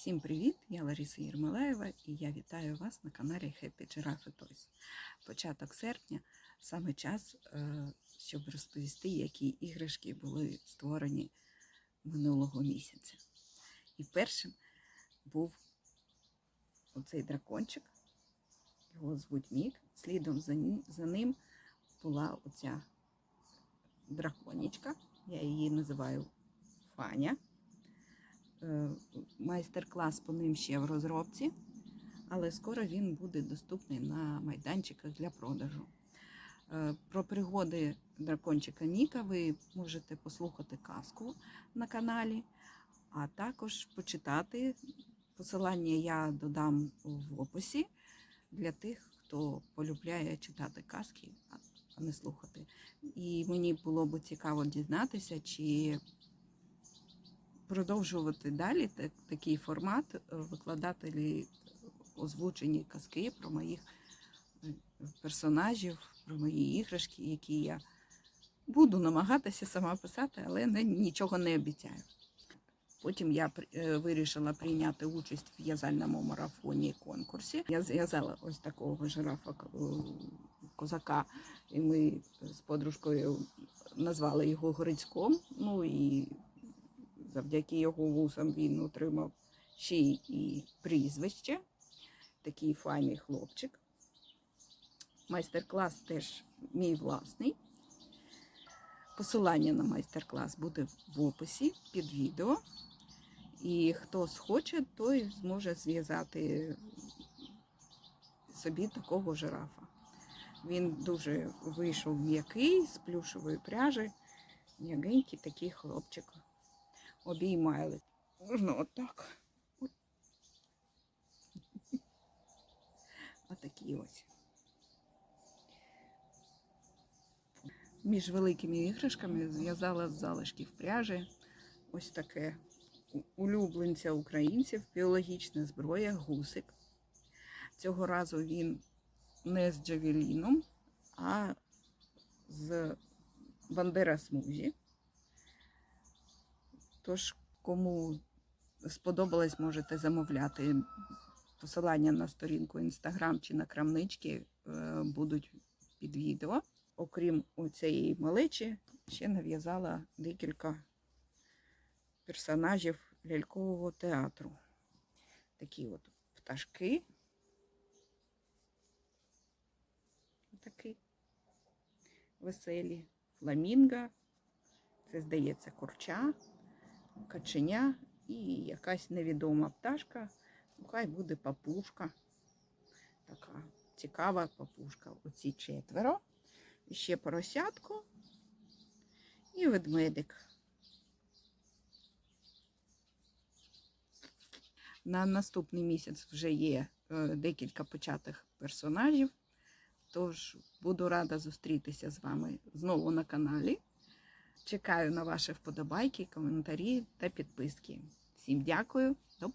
Всім привіт! Я Лариса Єрмолаєва і я вітаю вас на каналі Happy Giraffe Toys. Початок серпня саме час, е, щоб розповісти, які іграшки були створені минулого місяця. І першим був оцей дракончик, його звуть Мік. Слідом за ним, була оця драконічка, я її називаю Фаня. Е, Майстер-клас по ним ще в розробці, але скоро він буде доступний на майданчиках для продажу. Е, Про пригоди дракончика Міка ви можете послухати казку на каналі, а також почитати. Посилання я додам в описі для тих, хто полюбляє читати казки, а не слухати. І мені було б цікаво дізнатися, чи продовжувати далі так- такий формат, е, викладати озвучені казки про моїх е, персонажів, про мої іграшки, які я буду намагатися сама писати, але не, нічого не обіцяю. Потім я е, вирішила прийняти участь в в'язальному марафоні конкурсі. Я зв'язала ось такого жирафа е, козака, і ми з подружкою назвали його Грицьком. Ну і завдяки його вусам він отримав ще і прізвище. Такий файний хлопчик. Майстер-клас теж мій власний. Посилання на майстер-клас буде в описі під відео. І хто схоче, той зможе зв'язати собі такого жирафа. Він дуже вийшов м'який з плюшової пряжі. М'ягенький такий хлопчик. Обіймайли. Можна отак. От. Отакі ось. Між великими іграшками зв'язала з залишків пряжі ось таке улюбленця українців, біологічна зброя, гусик. Цього разу він не з джавеліном, а з Бандера Смузі. Тож, кому сподобалось, можете замовляти. Посилання на сторінку Instagram чи на крамнички е, будуть під відео. Окрім цієї малечі, ще нав'язала декілька персонажів лялькового театру. Такі от пташки. Такі веселі. Фламінго. Це, здається, курча, каченя і якась невідома пташка. Ну, хай буде папушка. Така цікава папушка. Оці четверо. Ще поросятко і ведмедик. На наступний місяць вже є е, декілька початих персонажів. Тож буду рада зустрітися з вами знову на каналі. Чекаю на ваші вподобайки, коментарі та підписки. Всім дякую,